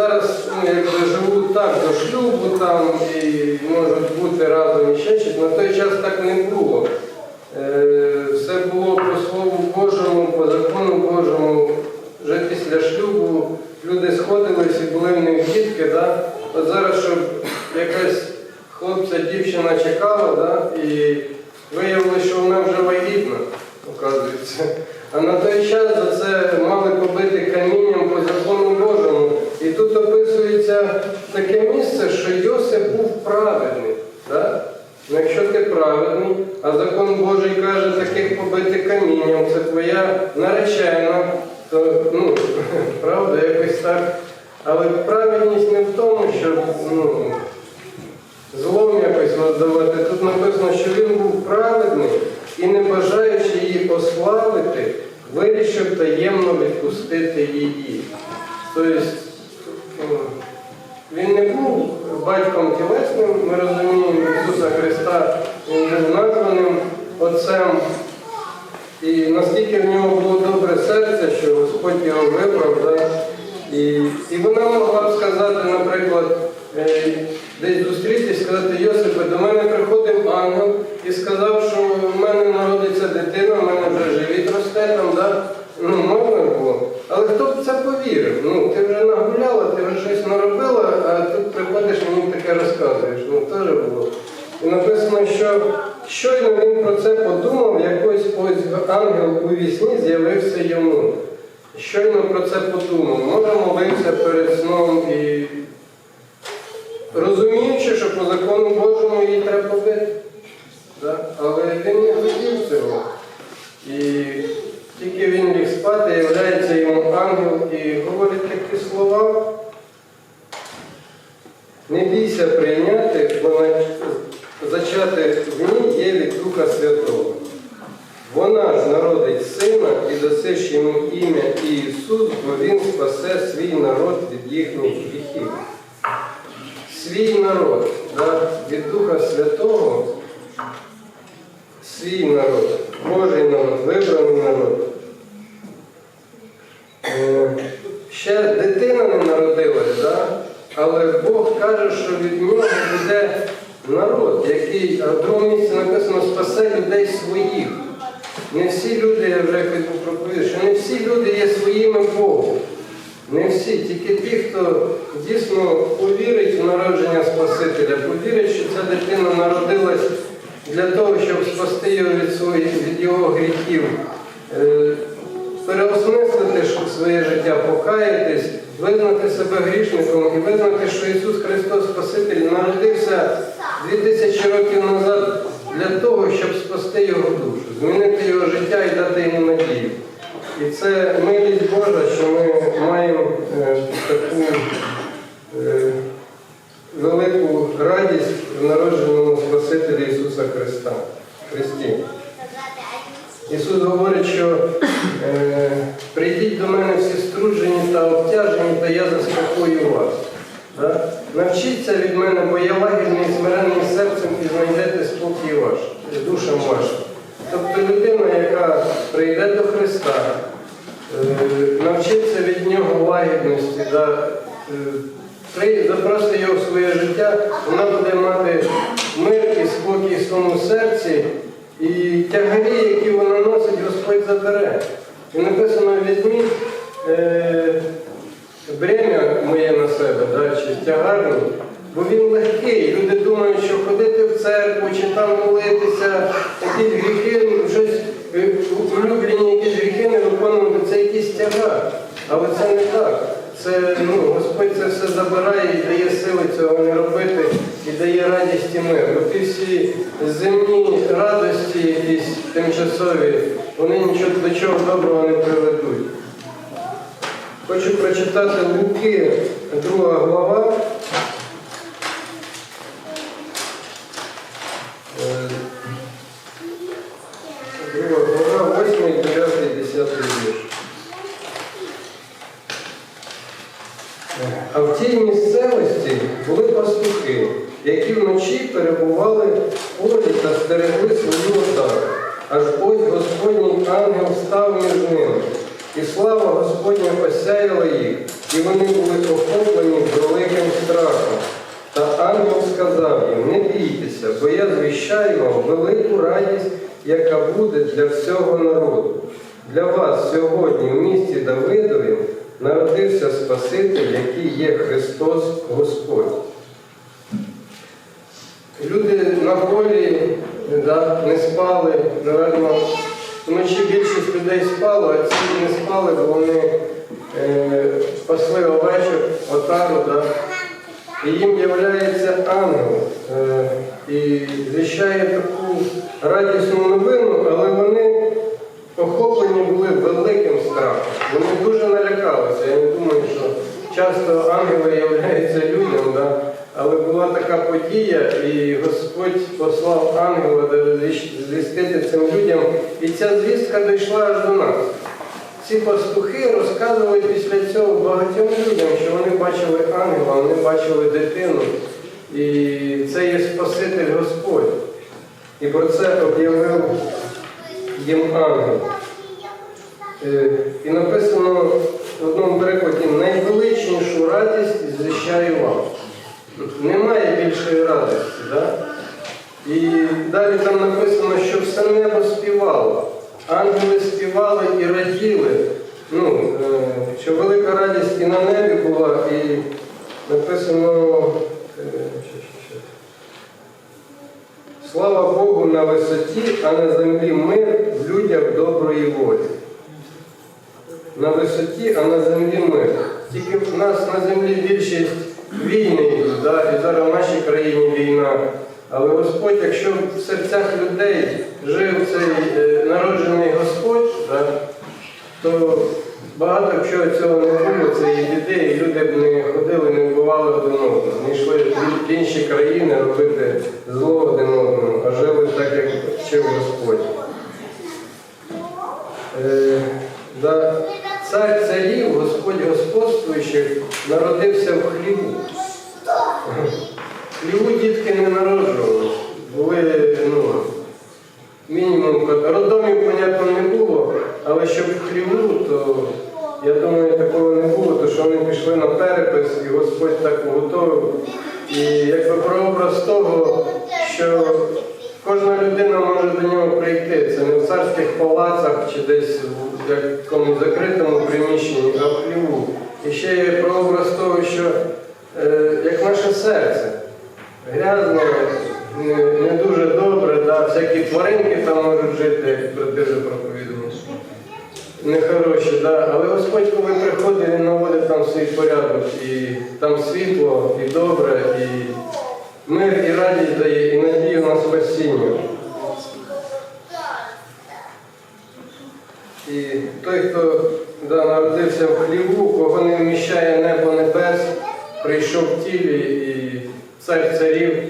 зараз ну, якби живуть так до шлюбу там і можуть бути разом і ще щось. На той час так не було. Е, все було по Слову Божому, по закону Божому. Вже після шлюбу люди сходились і були в них дітки. Да? От зараз, щоб якась хлопця, дівчина чекала, да? і виявилося, що вона вже вагітна, оказується. А на той час за це мали побити камінням по закону Божому. І тут описується таке місце, що Йосип був праведний. Так? Ну, якщо ти праведний, а закон Божий каже, таких побити камінням, це твоя наречена, то ну, правда, якось так. Але праведність не в тому, щоб ну, злом якось роздавати. Тут написано, що він був праведний і, не бажаючи її ославити, вирішив таємно відпустити її. Тобто ну, він не був батьком тілесним, ми розуміємо Ісуса Христа, він був названим Отцем. І наскільки в нього було добре серце, що Господь його вибрав, да? і, і вона могла б сказати, наприклад, е, десь зустрітися і сказати, Йосипе, до мене приходив ангел і сказав, що в мене народиться дитина, в мене вже живіт росте там, да? ну можна було. Але хто б це повірив? Ну, ти вже нагуляла, ти вже щось наробила, а тут приходиш мені таке розказуєш. Ну, теж було. І написано, що щойно він про це подумав, якось ось ангел у вісні з'явився йому. Щойно про це подумав. Може, молився перед сном і розуміючи, що по закону Божому її треба побити. Да? Але він не хотів цього. І тільки він ліг спати, являється йому ангел і говорить такі слова. Не бійся прийняти, бо зачати в ній є від Духа Святого. Вона ж народить сина і дасиш йому ім'я Ісус, бо Він спасе свій народ від їхніх гріхів. Свій народ да, від Духа Святого, свій народ, Божий народ, вибраний народ. Е, Ще дитина не народилась, да? але Бог каже, що від нього буде народ, який, в другому місці написано, спасе людей своїх. Не всі люди, я вже хотів проповідати, що не всі люди є своїми Богом. Не всі, тільки ті, хто дійсно повірить в народження Спасителя, повірить, що ця дитина народилась для того, щоб спасти його від, своїх, від його гріхів, е, переосмислити своє життя, покаятись, визнати себе грішником і визнати, що Ісус Христос Спаситель народився 2000 років назад для того, щоб спасти його душу, змінити його життя і дати йому надію. І це милість Божа, що ми маємо е, таку е, велику радість в народженому Спасителі Ісуса Христа. Христі. Ісус говорить, що е, прийдіть до мене всі струджені та обтяжені, та я заспокою вас. Да? Навчіться від мене, бо я лагідний, смиренний серцем і знайдете спокій ваш, душам вашим. Тобто людина, яка прийде до Христа, е, навчиться від нього лагідності, да, е, при- запросить його в своє життя, вона буде мати мир і спокій в своєму серці, і тягарі, які вона носить, Господь забере. І написано візьміть е, бремя моє на себе, да, чи тягар мій, бо він легкий. Люди думають, що ходити в церкву чи там молитися, якісь гріхи, щось е, улюблені якісь гріхи не виконувати, це якийсь тягар. Але це не так. Це, ну, Господь це все забирає і дає сили цього не робити, і дає радість і мир. Бо ті всі земні радості, якісь тимчасові, вони нічого до чого доброго не приведуть. Хочу прочитати Луки, друга глава. Е, Друга глава, 8, 9, 10 вірш. А в тій місцевості були пастухи, які вночі перебували в полі та стерегли свою отару. Аж ось Господній ангел став між ними, і слава Господня осяяла їх, і вони були охоплені великим страхом. Та ангел сказав їм, не бійтеся, бо я звіщаю вам велику радість, яка буде для всього народу. Для вас сьогодні в місті Давидові народився Спаситель, який є Христос Господь. Люди на полі да, не спали, напевно, вночі більшість людей спало, а ці не спали, бо вони е, пасли овечок, отару, да, і їм являється ангел е, і звіщає таку радісну новину, але вони охоплені були великим страхом. Вони дуже налякалися. Я не думаю, що часто ангели являються людям, да? але була така подія, і Господь послав ангела звістити цим людям, і ця звістка дійшла аж до нас. Ці пастухи розказували після цього багатьом людям, що вони бачили ангела, вони бачили дитину, і це є Спаситель Господь. І про це об'явив їм ангел. Е, І написано в одному перекладі найвеличнішу радість звіщаю вам. Немає більшої радості. Да? І далі там написано, що все небо співало. Ангели співали і раділи. Ну, е, що велика радість і на небі була, і написано. Слава Богу на висоті, а на землі мир в людях доброї волі. На висоті, а на землі мир. Тільки в нас на землі більшість війни да? і зараз в нашій країні війна. Але Господь, якщо в серцях людей жив цей е, народжений Господь, да? то багато чого цього не було, цієї біди, і люди б не ходили, не вбивали один одного, не йшли в інші країни робити зло один одному, а жили так, як вчив Господь. Е, да, цар царів, Господь господствуючих, народився в хліву. Хліву дітки не народжувалися. Були, ну, мінімум, роддомів, понятно, не було, але щоб в хліву, то я думаю, такого не було, то що вони пішли на перепис, і Господь так готовив. І якби прообраз того, що кожна людина може до нього прийти. Це не в царських палацах чи десь в якомусь закритому приміщенні, а в хліву. І ще є прообраз того, що е, як наше серце грязне, не, не дуже добре, да, всякі тваринки там можуть жити, як брати вже проповідують. Нехороші, да. але Господь, коли приходить, він наводить там свій порядок, і там світло, і добре, і мир, і радість дає, і надію на спасіння. І той, хто да, народився в хліву, кого не вміщає небо небес, прийшов в тілі і цар царів.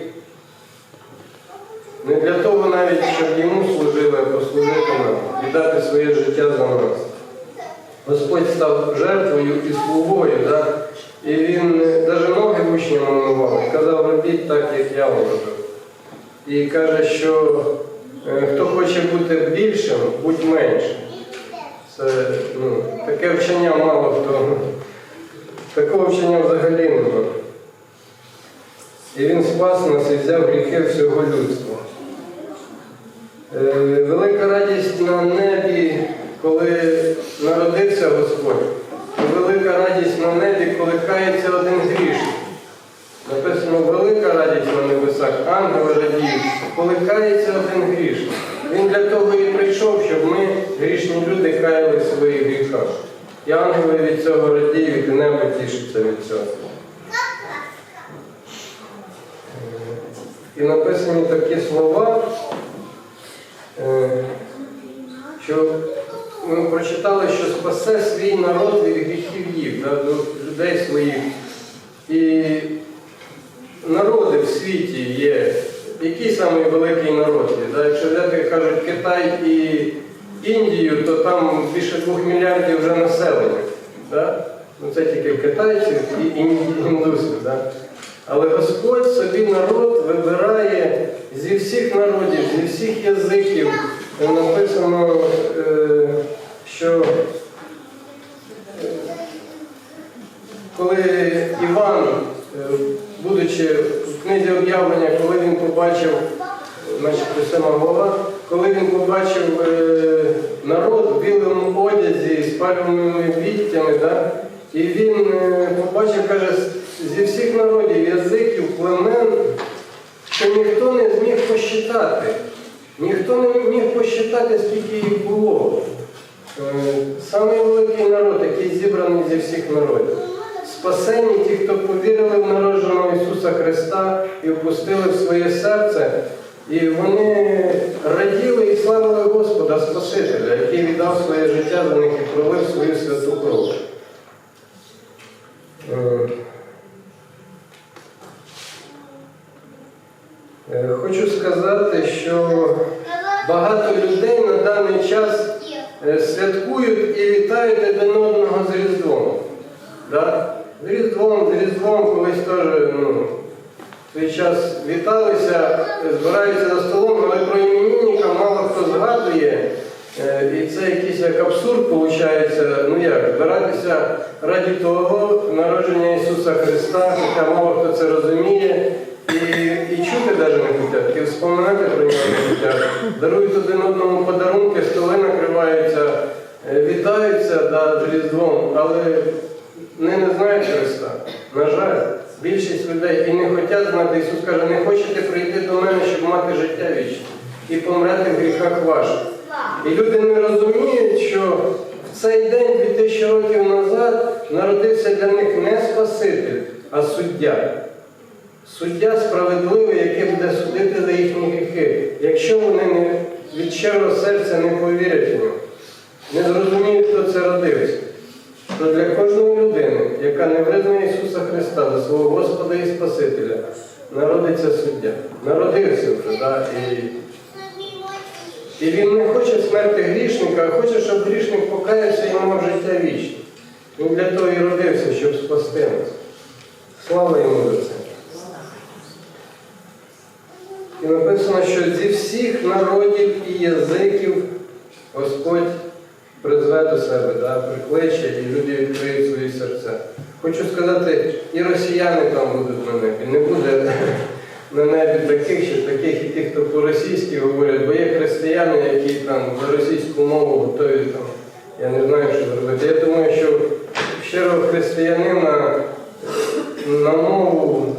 Не для того навіть, щоб йому служили, а послужити нам і дати своє життя за нас. Господь став жертвою і слугою, да? і він навіть ноги учням омивав, і казав, робіть так, як я вам робив. І каже, що е, хто хоче бути більшим, будь меншим. Це ну, таке вчення мало хто. Такого вчення взагалі немає. І він спас нас і взяв гріхи всього людства. Е, Велика радість на небі, коли народився Господь. Велика радість на небі, коли кається один грішник. Написано велика радість на небесах, ангели радіють, коли кається один грішник. Він для того і прийшов, щоб ми, грішні люди, каяли в своїх гріхах. І ангели від цього радіють, і небо тішиться від цього. І написані такі слова, е, що ми прочитали, що спасе свій народ від гріхів їх, людей своїх. І народи в світі є. Який самий народ? Якщо взяти, кажуть, Китай і Індію, то там більше двох мільярдів вже населення. Да? Ну, це тільки китайців і індусів. Да? Але Господь собі народ вибирає зі всіх народів, зі всіх язиків. Написано, е, що е, коли Іван, е, будучи в книзі об'явлення, коли він побачив, значить, сама голова, коли він побачив е, народ в білому одязі з пальмовими віттями, да? і він е, побачив, каже, зі всіх народів, язиків, племен, що ніхто не зміг посчитати. Ніхто не міг посчитати, скільки їх було. Е, Самий великий народ, який зібраний зі всіх народів. Спасені ті, хто повірили в народженого Ісуса Христа і впустили в своє серце, і вони раділи і славили Господа Спасителя, який віддав своє життя за них і пролив свою святу кров. Е, е, Хочу сказати, що багато людей на даний час е, святкують і вітають один одного з Різдвом. Да? З Різдвом, з Різдвом колись теж ну, в час віталися, збираються за столом, але про іменинника мало хто згадує. Е, І це якийсь як абсурд виходить, ну як, збиратися раді того народження Ісуса Христа, хоча мало хто це розуміє, і, і чути навіть не хочуть, і вспоминати про нього не хочуть. Дарують один одному подарунки, столи накриваються, е, вітаються да, з Різдвом, але вони не знають Христа. На жаль, більшість людей і не хочуть знати. Ісус каже, не хочете прийти до мене, щоб мати життя вічне і помрати в гріхах ваших. І люди не розуміють, що в цей день, 2000 років назад, народився для них не Спаситель, а суддя. Суддя справедливий, який буде судити за їхні гріхи, якщо вони не, від щирого серця не повірять в нього, не зрозуміють, хто це родився. То для кожної людини, яка не визнає Ісуса Христа за свого Господа і Спасителя, народиться суддя. Народився вже, да? і і він не хоче смерти грішника, а хоче, щоб грішник покаявся і мав життя вічне. Він для того і родився, щоб спасти нас. Слава йому за це. І написано, що зі всіх народів і язиків Господь призве до себе, да, прикличе, і люди відкриють свої серця. Хочу сказати, і росіяни там будуть на небі. Не буде на небі таких, що таких і тих, хто по-російськи говорять, бо є християни, які там за російську мову готові там. Я не знаю, що зробити. Я думаю, що щиро християнина на мову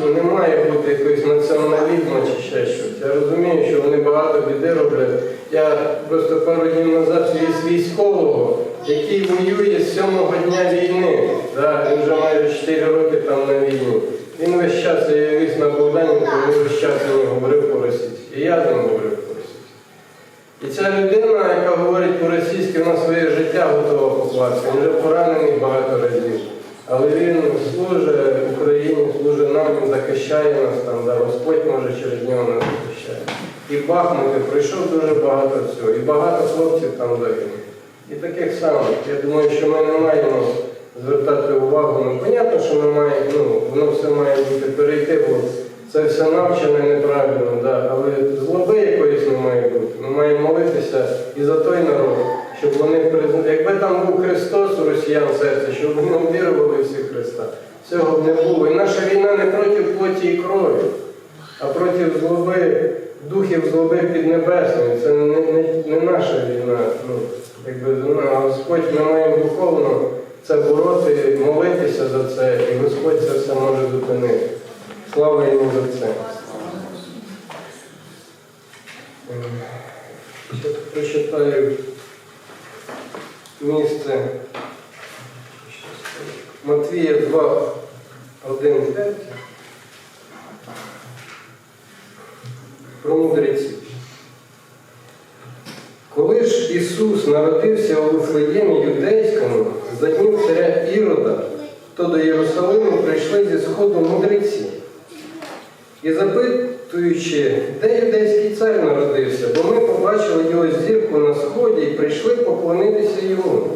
ну, не має бути якогось націоналізму чи ще щось. Я розумію, що вони багато біди роблять. Я просто пару днів назад віз військового, який воює з сьомого дня війни. Да, він вже майже 4 роки там на війні. Він весь час я віз на Богданівку, він весь час мені говорив по-російськи. І я з ним говорив по-російськи. І ця людина, яка говорить по-російськи, вона своє життя готова покласти. Він вже поранений багато разів. Але він служить Україні, служить нам, він захищає нас там, да, Господь може через нього нас захищає. І в Бахмуті пройшов дуже багато всього, і багато хлопців там загинули. І таких самих. Я думаю, що ми не маємо Ну, понятно, що маємо, ну, воно все має бути перейти, бо це все навчене неправильно, да. але злоби якоїсь не має бути. Ми маємо молитися і за той народ, щоб вони призна- Якби там був Христос у росіян серці, щоб вони вірували всі Христа. Цього б не було. І наша війна не проти плоті і крові, а проти злоби, духів злоби піднебесної. Це не, не, не наша війна. Ну, якби, ну, а Господь ми маємо духовно це бороти, молитися за це, і Господь це все може зупинити. Слава йому за це. Ще прочитаю місце Матвія 2, 1, 5. Про мудреців. Коли ж Ісус народився у Вифлеємі юдейському за днів царя Ірода, то до Єрусалиму прийшли зі сходу мудреці. І запитуючи, де юдейський цар народився, бо ми побачили його зірку на сході і прийшли поклонитися йому.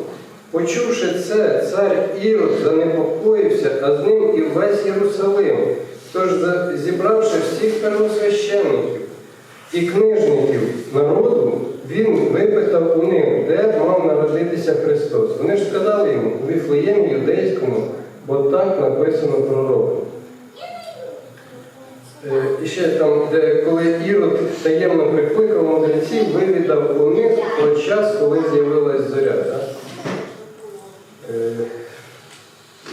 Почувши це, цар Ірод занепокоївся, а з ним і весь Єрусалим. Тож, зібравши всіх первосвященників і книжників народу, він випитав у них, народитися Христос. Вони ж сказали йому у Віфлеємі юдейському, бо так написано пророком. Е, І ще там, де коли Ірод таємно прикликав мудреців, вивідав у них про час, коли з'явилась зоря. Так? Е,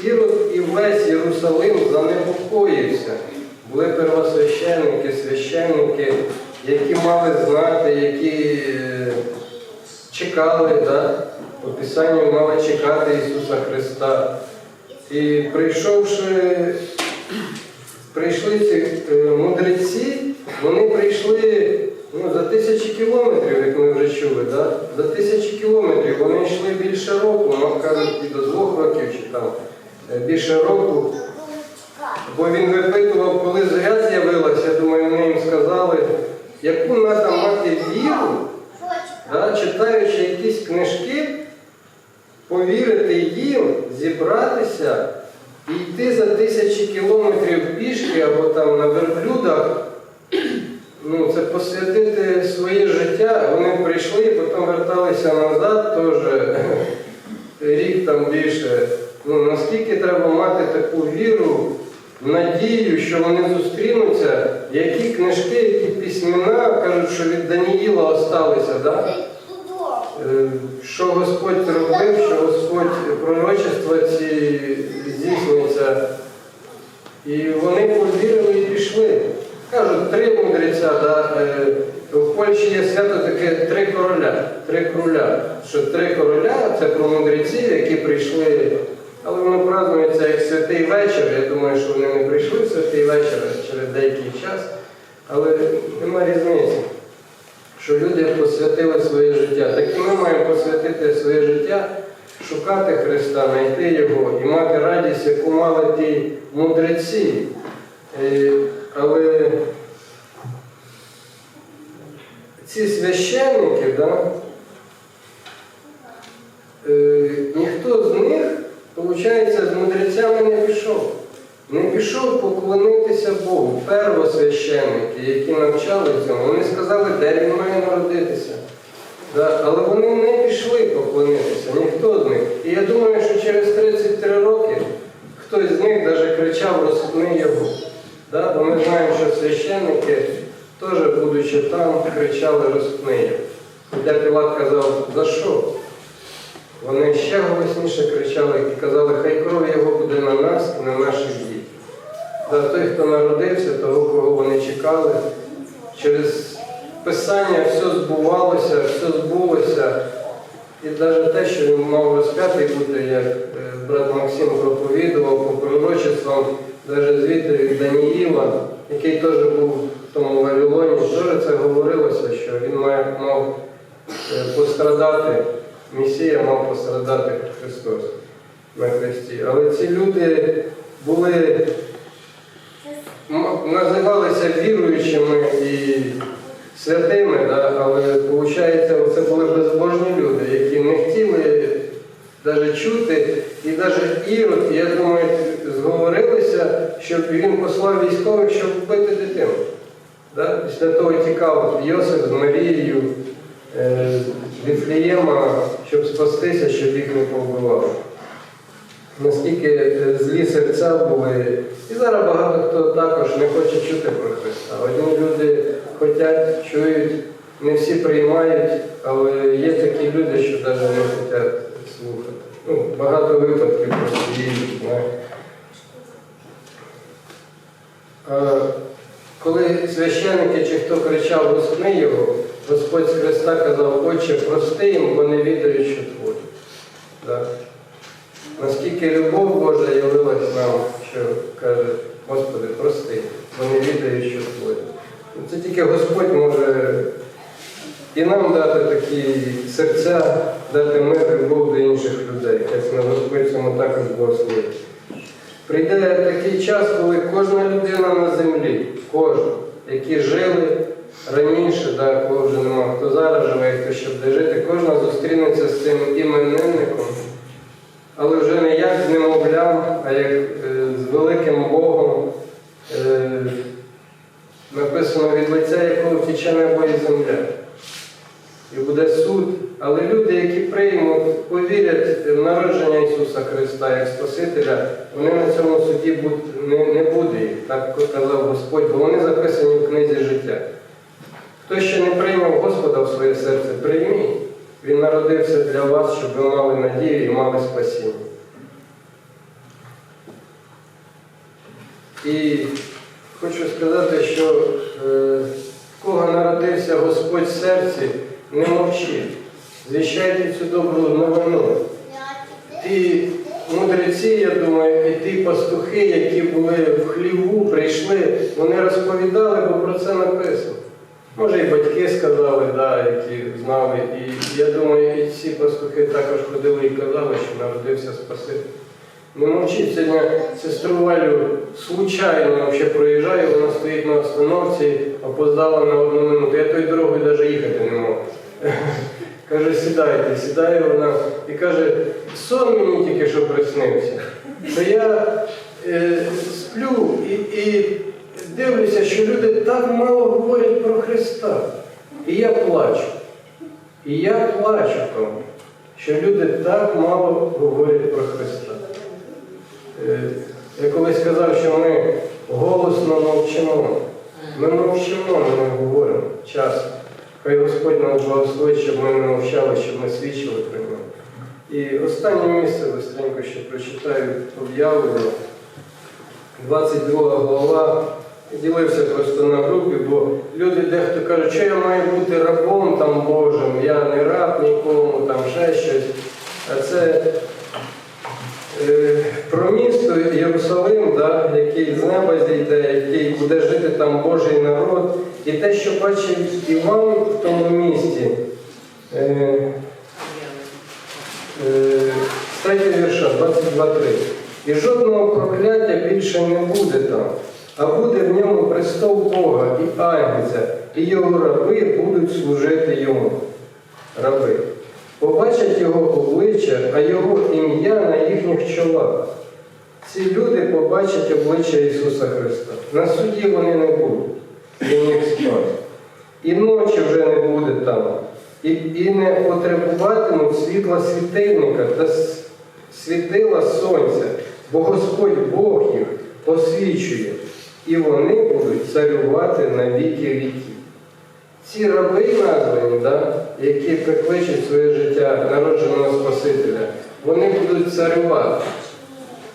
Ірод і весь Єрусалим занепокоївся. Були первосвященники, священники, які мали знати, які е, чекали, да? Писанню мали чекати Ісуса Христа. І прийшовши прийшли ці е, мудреці, вони прийшли ну, за тисячі кілометрів, як ми вже чули. Да? За тисячі кілометрів вони йшли більше року, нам кажуть, і до двох років чи там е, більше року. Бо він випитував, коли зоря з'явилася, я думаю, вони їм сказали, яку треба мати віру, да, читаючи якісь книжки, повірити їм, зібратися і йти за тисячі кілометрів пішки або там на верблюдах, ну, це посвятити своє життя. Вони прийшли, потім верталися назад теж рік там більше. Ну, наскільки треба мати таку віру, надію, що вони зустрінуться, які книжки, які письмена кажуть, що від Даніїла осталися, да? Е, що Господь робив, що Господь пророчества ці здійснюється. І вони повірили і пішли. Кажуть, три мудреця, да, е, в Польщі є свято таке три короля. Три короля. Що три короля це про мудреців, які прийшли, але воно празднується як святий вечір. Я думаю, що вони не прийшли в святий вечір через деякий час, але нема різниці що люди посвятили своє життя. Так і ми маємо посвятити своє життя, шукати Христа, знайти Його і мати радість, яку мали ті мудреці. Е, Але ці священники, да, е, ніхто з них, виходить, з мудрецями не пішов. Не пішов поклонитися Богу. Первосвященники, які навчали цьому, вони сказали, де він має народитися. Да, але вони не пішли поклонитися, ніхто з них. І я думаю, що через 33 роки хтось з них навіть кричав розсудни його. Да? Бо ми знаємо, що священники теж, будучи там, кричали розсудни його. Хоча Пілат казав, за що? Вони ще голосніше кричали і казали, хай кров його буде на нас і на наших дітей. За той, хто народився, того, кого вони чекали, через Писання все збувалося, все збулося. І навіть те, що він мав розп'ятий бути, як е, брат Максим проповідував по пророчествам, навіть звідти від Даніїла, який теж був в тому Вавилоні, теж це говорилося, що він має, мав е, пострадати, Месія мав пострадати Христос на Христі. Але ці люди були, називалися віруючими і святими, да? але виходить, це були безбожні люди, які не хотіли навіть чути, і навіть Ірод, я думаю, зговорилися, щоб він послав військових, щоб вбити дитину. Да? Після того тікав Йосип з Марією е, з Віфлієма, щоб спастися, щоб їх не повбивали. Наскільки е, злі серця були. І зараз багато хто також не хоче чути про Христа. Одні люди хочуть, чують, не всі приймають, але є такі люди, що навіть не хочуть слухати. Ну, багато випадків просто є. коли священники чи хто кричав «Господи його, Господь з Христа казав, Отче, прости їм, бо не відають, що творять. Да? Наскільки любов Божа явилась нам, що каже, Господи, прости, бо не відають, що творять. Ну, Це тільки Господь може і нам дати такі серця, дати мир, любов до інших людей. Як на Господь цьому також благословить. Прийде такий час, коли кожна людина на землі, кожна, які жили раніше, да, коли вже нема, хто зараз живе, хто ще буде жити, кожна зустрінеться з цим іменинником, але вже не як з немовлям, а як е, з великим Богом. Е, написано від лиця, якого втіче небо і земля. І буде суд. Але люди, які приймуть, повірять в народження Ісуса Христа як Спасителя, вони на цьому суді не, буде так казав Господь, бо вони записані в книзі життя. Хто ще не прийняв Господа в своє серце, прийміть. Він народився для вас, щоб ви мали надію і мали спасіння. І хочу сказати, що е, в кого народився Господь в серці, не мовчіть. Звіщайте цю добру новину. Ті мудреці, я думаю, і ті пастухи, які були в хліву, прийшли, вони розповідали, бо про це написано. Може, і батьки сказали, да, які знали. І я думаю, і ці пастухи також ходили і казали, що народився Спаситель. Не мовчіть, сьогодні сестру Валю случайно вообще проїжджаю, вона стоїть на остановці, опоздала на одну минуту. Я тою дорогою навіть їхати не мог. Каже, сідайте, сідає вона і каже, сон мені тільки що приснився. Що я е, сплю і, і дивлюся, що люди так мало говорять про Христа. І я плачу. І я плачу тому, що люди так мало говорять про Христа. Е, Я колись сказав, що ми голосно мовчимо. Ми мовчимо, ми не говоримо часто. Хай Господь нам благословить, щоб ми не мовчали, щоб ми свідчили про нього. І останнє місце быстренько ще прочитаю об'явлення. 22 глава. Ділився просто на групі, бо люди дехто кажуть, що я маю бути рабом там Божим, я не раб нікому, там ще щось. А це про місто Єрусалим, да, який з неба зійде, який буде жити там Божий народ, і те, що бачив Іван в тому місті. Е, е, з третього вірша, 22.3. І жодного прокляття більше не буде там, а буде в ньому престол Бога і Агнця, і його раби будуть служити йому. Раби. Побачать його обличчя, а його ім'я на чолах. Ці люди побачать обличчя Ісуса Христа. На суді вони не будуть, він їх спас. І ночі вже не буде там, і, і не потребуватимуть світла світильника та світила сонця, бо Господь Бог їх освічує, і вони будуть царювати на віки віків. Ці раби названі, да, які прикличуть своє життя народженого Спасителя, вони будуть царювати.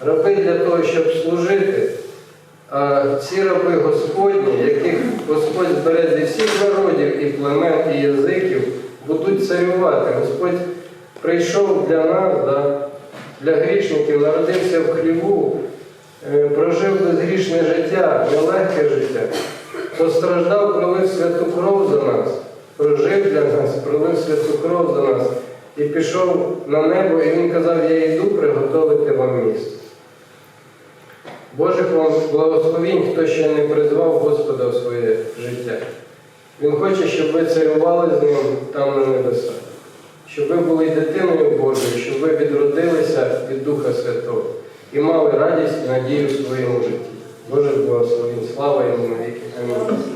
Раби для того, щоб служити, а ці раби Господні, яких Господь збере зі всіх народів і племен, і язиків, будуть царювати. Господь прийшов для нас, да, для грішників, народився в хліву, е, прожив безгрішне життя, нелегке життя, постраждав, пролив святу кров за нас, прожив для нас, пролив святу кров за нас і пішов на небо, і він казав, я йду приготовити вам місце. Божих вам благословінь, хто ще не призвав Господа в своє життя. Він хоче, щоб ви царювали з ним там на небесах, щоб ви були дитиною Божою, щоб ви відродилися від Духа Святого і мали радість і надію в своєму житті. Боже благословив. Слава йому навіки. Амінь.